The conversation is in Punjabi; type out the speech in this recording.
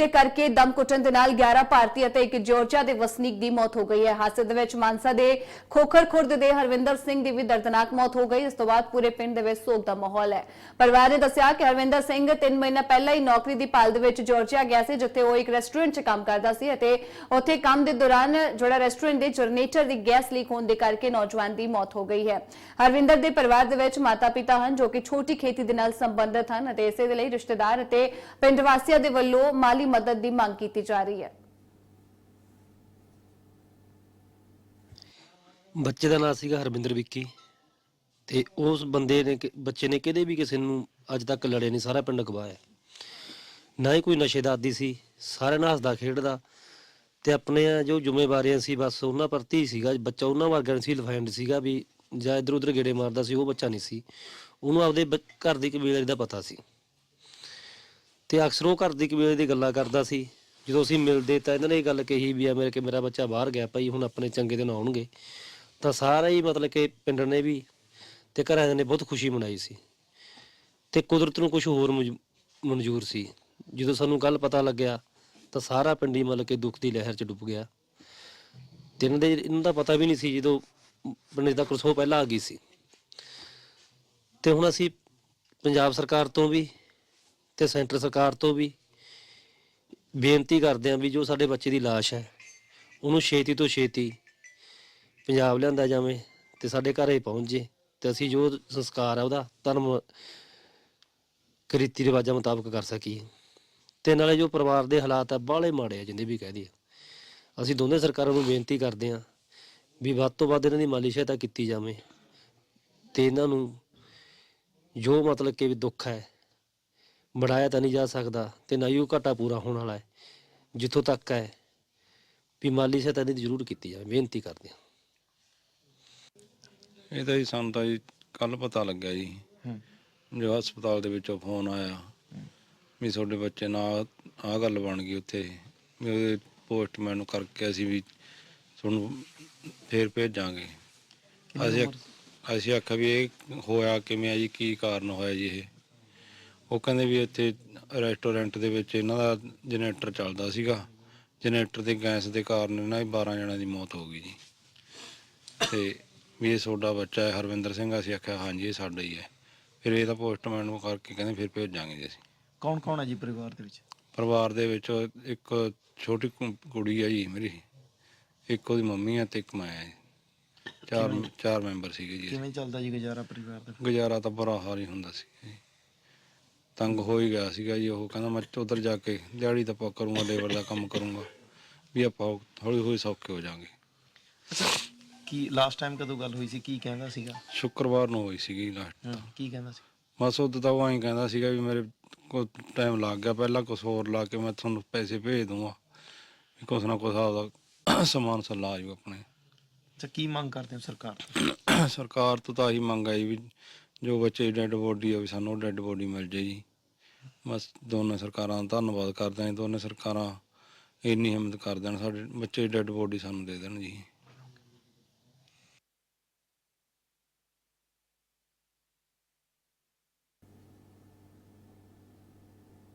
ਦੇ ਕਰਕੇ ਦਮ ਕੁੱਟਣ ਦੇ ਨਾਲ 11 ਭਾਰਤੀ ਅਤੇ ਇੱਕ ਜਾਰਜੀਆ ਦੇ ਵਸਨੀਕ ਦੀ ਮੌਤ ਹੋ ਗਈ ਹੈ। ਹਾਦਸੇ ਦੇ ਵਿੱਚ ਮਾਨਸਾ ਦੇ ਖੋਖਰ ਖੁਰਦ ਦੇ ਹਰਵਿੰਦਰ ਸਿੰਘ ਦੀ ਵੀ ਦਰਦਨਾਕ ਮੌਤ ਹੋ ਗਈ। ਇਸ ਤੋਂ ਬਾਅਦ ਪੂਰੇ ਪਿੰਡ ਦੇ ਵਿੱਚ ਸੋਗ ਦਾ ਮਾਹੌਲ ਹੈ। ਪਰਿਵਾਰ ਨੇ ਦੱਸਿਆ ਕਿ ਹਰਵਿੰਦਰ ਸਿੰਘ 3 ਮਹੀਨਾ ਪਹਿਲਾਂ ਹੀ ਨੌਕਰੀ ਦੀ ਭਾਲ ਦੇ ਵਿੱਚ ਜਾਰਜੀਆ ਗਿਆ ਸੀ, ਜਿੱਥੇ ਉਹ ਇੱਕ ਰੈਸਟੋਰੈਂਟ 'ਚ ਕੰਮ ਕਰਦਾ ਸੀ ਅਤੇ ਉੱਥੇ ਕੰਮ ਦੇ ਦੌਰਾਨ ਜਿਹੜਾ ਰੈਸਟੋਰੈਂਟ ਦੇ ਜਨਰੇਟਰ ਦੀ ਗੈਸ ਲੀਕ ਹੋਣ ਦੇ ਕਰਕੇ ਨੌਜਵਾਨ ਦੀ ਮੌਤ ਹੋ ਗਈ ਹੈ। ਹਰਵਿੰਦਰ ਦੇ ਪਰਿਵਾਰ ਦੇ ਵਿੱਚ ਮਾਤਾ-ਪਿਤਾ ਹਨ, ਜੋ ਕਿ ਛੋਟੀ ਖੇਤੀ ਦੇ ਨਾਲ ਸੰਬੰਧਿਤ ਹਨ ਅਤੇ ਇਸੇ ਦੇ ਲਈ ਰਿਸ਼ਤੇਦਾਰ ਅਤੇ ਪਿੰਡ ਵਾਸੀਆਂ ਦੇ ਵੱਲੋਂ ਮਾਲੀ ਮਦਦ ਦੀ ਮੰਗ ਕੀਤੀ ਜਾ ਰਹੀ ਹੈ। ਬੱਚੇ ਦਾ ਨਾਮ ਸੀਗਾ ਹਰਵਿੰਦਰ ਵਿੱਕੀ ਤੇ ਉਸ ਬੰਦੇ ਨੇ ਕਿ- ਬੱਚੇ ਨੇ ਕਿਤੇ ਵੀ ਕਿਸੇ ਨੂੰ ਅੱਜ ਤੱਕ ਲੜੇ ਨਹੀਂ, ਸਾਰਾ ਪਿੰਡ ਗਵਾਇਆ ਨਾ ਹੀ ਕੋਈ ਨਸ਼ੇ ਦਾ ਆਦੀ ਸੀ ਸਾਰਿਆਂ ਨਾਲ ਹੱਸਦਾ ਖੇਡਦਾ ਤੇ ਆਪਣੇ ਜੋ ਜ਼ਿੰਮੇਵਾਰੀਆਂ ਸੀ, ਬਸ ਉਹਨਾਂ ਪ੍ਰਤੀ ਹੀ ਸੀਗਾ। ਬੱਚਾ ਉਹਨਾਂ ਵਰਗਾ ਨਹੀਂ ਸੀ ਲਫਾਇੰਡ ਸੀਗਾ ਵੀ ਜਾਂ ਇਧਰ ਉਧਰ ਗੇੜੇ ਮਾਰਦਾ ਸੀ, ਉਹ ਬੱਚਾ ਨਹੀਂ ਸੀ। ਉਹਨੂੰ ਆਪਦੇ ਬ- ਘਰ ਦੀ ਕਬੀਲਦਾਰੀ ਦਾ ਪਤਾ ਸੀ। ਤੇ ਅਕਸਰ ਉਹ ਘਰ ਦੀ ਕਬੀਲਦਾਰੀ ਦੀ ਗੱਲਾਂ ਕਰਦਾ ਸੀ। ਜਦੋਂ ਅਸੀਂ ਮਿਲਦੇ ਤਾਂ ਇਹਨਾਂ ਨੇ ਇਹ ਗੱਲ ਕਹੀ ਵੀ ਆ ਮੇਰੇ ਕਿ ਮੇਰਾ ਬੱਚਾ ਬਾਹਰ ਗਿਆ, ਭਾਈ ਹੁਣ ਆਪਣੇ ਚੰਗੇ ਦਿਨ ਆਉਣਗੇ। ਤਾਂ ਸਾਰਾ ਹੀ ਮਤਲਬ ਕਿ ਪਿੰਡ ਨੇ ਵੀ ਤੇ ਘਰਾਂ ਨੇ ਬਹੁਤ ਖੁਸ਼ੀ ਮਨਾਈ ਸੀ। ਤੇ ਕੁਦਰਤ ਨੂੰ ਕੁਝ ਹੋਰ ਮਨਜ਼ੂ- ਮਨਜ਼ੂਰ ਸੀ। ਜਦੋਂ ਸਾਨੂੰ ਗੱਲ ਪਤਾ ਲੱਗਿਆ ਤਾਂ ਸਾਰਾ ਪਿੰਡ ਹੀ ਮਤਲਬ ਕਿ ਦੁੱਖ ਦੀ ਲਹਿਰ ਚ ਡੁੱਬ ਗਿਆ। ਤੇ ਇਹਨਾਂ ਦੇ ਇਹਨਾਂ ਦਾ ਪਤਾ ਵੀ ਨਹੀਂ ਸੀ ਜਦੋਂ ਪਿੰਡ ਦਾ ਕੁਝ ਪਹਿਲਾਂ ਆ ਗਈ ਸੀ। ਤੇ ਹੁਣ ਅਸੀਂ ਪੰਜਾਬ ਸਰਕਾਰ ਤੋਂ ਵੀ ਤੇ ਸੈਂਟਰ ਸਰਕਾਰ ਤੋਂ ਵੀ ਬੇਨਤੀ ਕਰਦੇ ਹਾਂ ਵੀ ਜੋ ਸਾਡੇ ਬੱਚੇ ਦੀ ਲਾਸ਼ ਹੈ, ਉਹਨੂੰ ਛੇਤੀ ਤੋਂ ਛੇਤੀ ਪੰਜਾਬ ਲਿਆਂਦਾ ਜਾਵੇ ਤੇ ਸਾਡੇ ਘਰੇ ਪਹੁੰਚ ਜੇ ਤੇ ਅਸੀਂ ਜੋ ਸੰਸਕਾਰ ਹੈ ਉਹਦਾ ਧਰਮ ਕ੍ਰਿਤੀ ਰਿਵਾਜਾਂ ਮੁਤਾਬਕ ਕਰ ਸਕੀਏ। ਤੇ ਨਾਲੇ ਜੋ ਪਰਿਵਾਰ ਦੇ ਹਾਲਾਤ ਆ ਬਾਹਲੇ ਮਾੜੇ ਆ ਜਿੰਦੇ ਵੀ ਕਹਿ ਦਈਏ। ਅਸੀਂ ਦੋਨੇ ਸਰਕਾਰਾਂ ਨੂੰ ਬੇਨਤੀ ਕਰਦੇ ਹਾਂ ਵੀ ਵੱਧ ਤੋਂ ਵੱਧ ਇਹਨਾਂ ਦੀ ਮਾਲੀ ਸਹਾਇਤਾ ਕੀਤੀ ਜਾਵੇ ਤੇ ਇਹਨਾਂ ਨੂੰ ਜੋ ਮਤਲਬ ਕਿ ਵੀ ਦੁੱਖ ਹੈ ਬੜਾਇਆ ਤਾਂ ਨਹੀਂ ਜਾ ਸਕਦਾ ਤੇ ਨਾ ਹੀ ਉਹ ਘਾਟਾ ਪੂਰਾ ਹੋਣ ਵਾਲਾ ਹੈ ਜਿੱਥੋਂ ਤੱਕ ਹੈ ਵੀ ਮਾਲੀ ਸਹਾਇਤਾ ਦੀ ਜ਼ਰੂਰ ਕੀਤੀ ਜਾਵੇ ਬੇਨਤੀ ਕਰਦੇ ਹਾਂ। ਇਹ ਤਾਂ ਜੀ ਸਾਨੂੰ ਤਾਂ ਜੀ ਕੱਲ ਪਤਾ ਲੱਗਿਆ ਜੀ। ਜੋ ਹਸਪਤਾਲ ਦੇ ਵਿੱਚੋਂ ਫੋਨ ਆਇਆ ਵੀ ਤੁਹਾਡੇ ਬੱਚੇ ਨਾਲ ਆਹ ਗੱਲ ਬਣ ਗਈ ਉੱਥੇ ਵੀ ਉਹਦੇ ਪੋਸਟਮੈਨ ਨੂੰ ਕਰਕੇ ਅਸੀਂ ਵੀ ਤੁਹਾਨੂੰ ਫੇਰ ਭੇਜਾਂਗੇ। ਅਸੀਂ ਅਸੀਂ ਆਖਿਆ ਵੀ ਇਹ ਹੋਇਆ ਕਿਵੇਂ ਆ ਜੀ ਕੀ ਕਾਰਨ ਹੋਇਆ ਜੀ ਇਹ? ਉਹ ਕਹਿੰਦੇ ਵੀ ਇੱਥੇ ਰੈਸਟੋਰੈਂਟ ਦੇ ਵਿੱਚ ਇਹਨਾਂ ਦਾ ਜਨਰੇਟਰ ਚੱਲਦਾ ਸੀਗਾ। ਜਨਰੇਟਰ ਦੇ ਗੈਸ ਦੇ ਕਾਰਨ ਇਹਨਾਂ ਦੀ 12 ਜਣਾਂ ਦੀ ਮੌਤ ਹੋ ਗਈ ਜੀ। ਤੇ ਵੀ ਇਹ ਤੁਹਾਡਾ ਬੱਚਾ ਹੈ ਹਰਵਿੰਦਰ ਸਿੰਘ ਅਸੀਂ ਆਖਿਆ ਹਾਂਜੀ ਇਹ ਸਾਡਾ ਹੀ ਹੈ। ਫਿਰ ਇਹਦਾ ਪੋਸਟਮਾਰਟਮ ਕਰਕੇ ਕਹਿੰਦੇ ਫਿਰ ਭੇਜਾਂਗੇ ਜੀ ਅਸੀਂ। ਕੌਣ ਕੌਣ ਹੈ ਜੀ ਪਰਿਵਾਰ ਦੇ ਵਿੱਚ? ਪਰਿਵਾਰ ਦੇ ਵਿੱਚ ਇੱਕ ਛੋਟੀ ਕੁ- ਕੁੜੀ ਹੈ ਜੀ ਮੇਰੀ। ਇੱਕ ਉਹਦੀ ਮੰਮੀ ਹੈ ਤੇ ਇੱਕ ਮੈਂ ਹੈ ਜੀ। ਚਾਰ ਚਾਰ ਮੈਂਬਰ ਸੀਗੇ ਜੀ। ਕਿਵੇਂ ਚੱਲਦਾ ਜੀ ਗੁਜ਼ਾਰਾ ਪਰਿਵਾਰ ਦਾ? ਗੁਜ਼ਾਰਾ ਤਾਂ ਬੁਰਾ ਹਾਲ ਹੀ ਹੁੰਦਾ ਸੀ। ਜੀ। ਤੰਗ ਹੋ ਹੀ ਗਿਆ ਸੀਗਾ ਜੀ ਉਹ। ਕਹਿੰਦਾ ਮੈਂ ਉਧਰ ਜਾ ਕੇ ਦਿਹਾੜੀ ਤਾਂ ਪਾ ਕਰੂੰਗਾ ਲੇਬਰ ਦਾ ਕੰਮ ਕਰੂੰਗਾ। ਵੀ ਆਪਾਂ ਹੌਲੀ ਹੌਲੀ ਸੌਖੇ ਹੋ ਜਾਾਂਗੇ। ਅੱਛਾ ਕੀ ਲਾਸਟ ਟਾਈਮ ਕਦੋਂ ਗੱਲ ਹੋਈ ਸੀ? ਕੀ ਕਹਿੰਦਾ ਸੀਗਾ? ਸ਼ੁੱਕਰਵਾਰ ਨੂੰ ਹੋਈ ਸੀਗੀ ਲਾਸਟ ਹਾਂ ਕੀ ਕਹਿੰਦਾ ਸੀ? ਬਸ ਉਦੋਂ ਤਾਂ ਉਹ ਐਂ ਕਹਿੰਦਾ ਸੀਗਾ ਵੀ ਮੇਰੇ ਕੋਲ ਟਾਈਮ ਲੱਗ ਗਿਆ। ਪਹਿਲਾਂ ਕੁਝ ਹੋਰ ਲਾ ਕੇ ਮੈਂ ਤੁਹਾਨੂੰ ਪੈਸੇ ਭੇਜ ਦੂੰਗਾ ਵੀ ਕੁਛ ਨਾ ਕੁਛ ਆਪਦਾ ਸਮਾਨ ਸੱਲਾ ਆ ਜਾਊ ਆਪਣੇ। ਅੱਛਾ ਕੀ ਮੰਗ ਕਰਦੇ ਹੋ ਸਰਕਾਰ ਤੋਂ? ਸਰਕਾਰ ਤੋਂ ਤਾਂ ਆਹੀ ਮੰਗ ਆਈ ਵੀ ਜੋ ਬੱਚੇ ਡੈੱਡ ਬੋਡੀ ਆ ਵੀ ਸਾਨੂੰ ਡੈੱਡ ਬੋਡੀ ਮਿਲ ਜੇ ਜੀ। ਬਸ ਦੋਨੇ ਸਰਕਾਰਾਂ ਦਾ ਧੰਨਵਾਦ ਕਰਦੇ ਹਾਂ ਦੋਨੇ ਸਰਕਾਰਾਂ ਇੰਨੀ ਹਿੰਮਤ ਕਰ ਦੇਣ, ਸਾਡੇ ਬੱਚੇ ਡੈੱਡ ਬੋਡੀ ਸਾਨੂੰ ਦੇ ਦੇਣ ਜੀ।